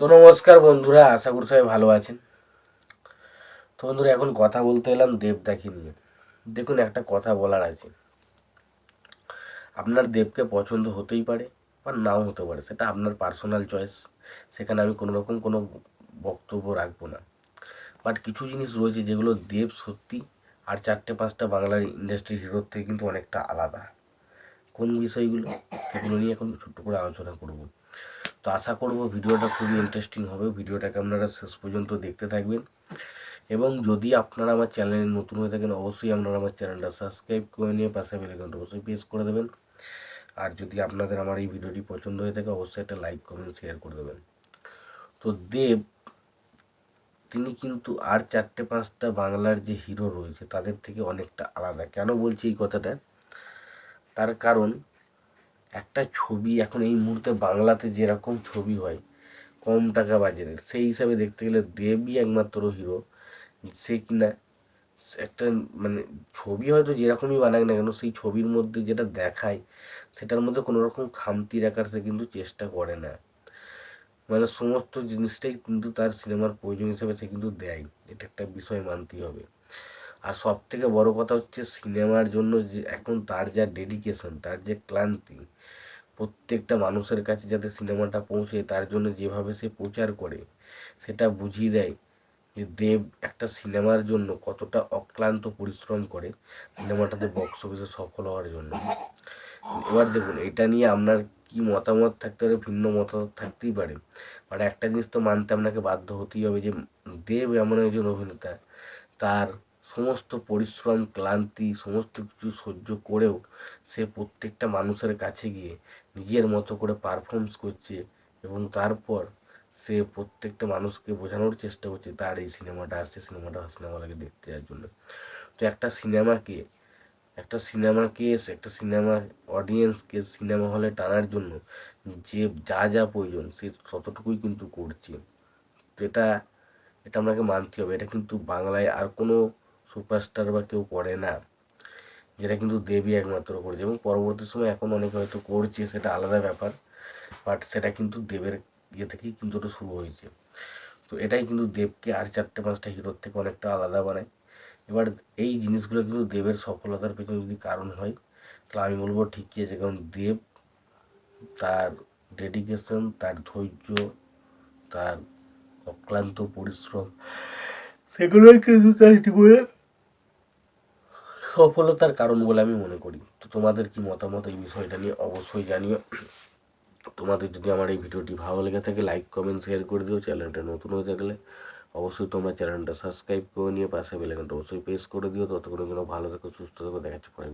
তো নমস্কার বন্ধুরা, আশা করি সবাই ভালো আছেন। তো বন্ধুরা, এখন কথা বলতে এলাম দেবদাকে নিয়ে। দেখুন, একটা কথা বলার আছে। আপনার দেবকে পছন্দ হতেই পারে বা নাও হতে পারে, সেটা আপনার পার্সোনাল চয়েস সেখানে আমি কোনো রকম কোনো বক্তব্য রাখব না। বাট কিছু জিনিস রয়েছে যেগুলো দেব সত্যি আর চারটে পাঁচটা বাংলার ইন্ডাস্ট্রি হিরোর থেকে কিন্তু অনেকটা আলাদা। কোন বিষয়গুলো, সেগুলো নিয়ে এখন ছোট্ট করে আলোচনা করব। তো আশা করব ভিডিওটা খুবই ইন্টারেস্টিং হবে। ভিডিওটাকে আপনারা শেষ পর্যন্ত দেখতে থাকবেন। এবং যদি আপনারা আমার চ্যানেলে নতুন হয়ে থাকেন, অবশ্যই আপনারা আমার চ্যানেলটা সাবস্ক্রাইব করে নিয়ে পাশে বেলাইকনটা অবশ্যই প্রেস করে দেবেন। আর যদি আপনাদের আমার এই ভিডিওটি পছন্দ হয়ে থাকে, অবশ্যই একটা লাইক কমেন্ট শেয়ার করে দেবেন। তো দেব, তিনি কিন্তু আর চারটে পাঁচটা বাংলার যে হিরো রয়েছে, তাদের থেকে অনেকটা আলাদা। কেন বলছি এই কথাটা? তার কারণ একটা ছবি এখন এই মুহূর্তে বাংলাতে যেরকম ছবি হয়, কম টাকা বাজারের সেই হিসাবে দেখতে গেলে দেবই একমাত্র হিরো সে কিনা একটা মানে ছবি হয়তো যেরকমই বানাক না কেন, সেই ছবির মধ্যে যেটা দেখায়, সেটার মধ্যে কোনো রকম খামতি রাখার সে কিন্তু চেষ্টা করে না। মানে সমস্ত জিনিসটাই কিন্তু তার সিনেমার প্রয়োজন হিসেবে সে কিন্তু দেয়, এটা একটা বিষয় মানতেই হবে। আর সব থেকে বড় কথা হচ্ছে সিনেমার জন্য যে এখন তার যা ডেডিকেশন তার যে ক্লান্তি, প্রত্যেকটা মানুষের কাছে যাতে সিনেমাটা পৌঁছে, তার জন্য যেভাবে সে প্রচার করে, সেটা বুঝিয়ে দেয় যে দেব একটা সিনেমার জন্য কতটা অক্লান্ত পরিশ্রম করে সিনেমাটাতে বক্স অফিসে সফল হওয়ার জন্য। এবার দেখুন, এটা নিয়ে আপনার কি মতামত থাকতে পারে, ভিন্ন মতামত থাকতেই পারে। বাট একটা জিনিস তো মানতে আপনাকে বাধ্য হতেই হবে যে দেব এমন একজন অভিনেতা, তার সমস্ত পরিশ্রম, ক্লান্তি, সমস্ত কিছু সহ্য করেও সে প্রত্যেকটা মানুষের কাছে গিয়ে নিজের মতো করে পারফর্মস করছে এবং তারপর সে প্রত্যেকটা মানুষকে বোঝানোর চেষ্টা করছে তার এই সিনেমাটা আসছে, সিনেমাটা সিনেমাটাকে দেখতে যাওয়ার জন্য। তো একটা সিনেমাকে একটা সিনেমাকে একটা সিনেমা অডিয়েন্সকে সিনেমা হলে টানার জন্য যে যা যা প্রয়োজন সে ততটুকুই কিন্তু করছে। তো এটা এটা আপনাকে মানতে হবে। এটা কিন্তু বাংলায় আর কোনো সুপারস্টার বা কেউ করে না, যেটা কিন্তু দেবী একমাত্র করছে। এবং পরবর্তী সময় এখন অনেকে হয়তো করছে, সেটা আলাদা ব্যাপার বাট সেটা কিন্তু দেবের ইয়ে থেকেই কিন্তু ওটা শুরু হয়েছে। তো এটাই কিন্তু দেবকে আর চারটে পাঁচটা হিরোর থেকে অনেকটা আলাদা বানায়। এবার এই জিনিসগুলো কিন্তু দেবের সফলতার পেছনে যদি কারণ হয়, তাহলে আমি বলব ঠিকই আছে। কারণ দেব তার ডেডিকেশন তার ধৈর্য, তার অক্লান্ত পরিশ্রম, সেগুলোই কিন্তু তার জীবনে সফলতার কারণ বলে আমি মনে করি। তো তোমাদের কি মতামত এই বিষয়টা নিয়ে? অবশ্যই জানিও। তোমাদের যদি আমার এই ভিডিওটি ভালো লেগে থাকে লাইক কমেন্ট শেয়ার করে দিও। চ্যানেলটা নতুন হয়ে থাকলে অবশ্যই তোমরা চ্যানেলটা সাবস্ক্রাইব করে নিয়ে পাশে বেলাইকনটা অবশ্যই প্রেস করে দিও। ততক্ষণের জন্য ভালো থেকো, সুস্থ থেকো। দেখাচ্ছি পরের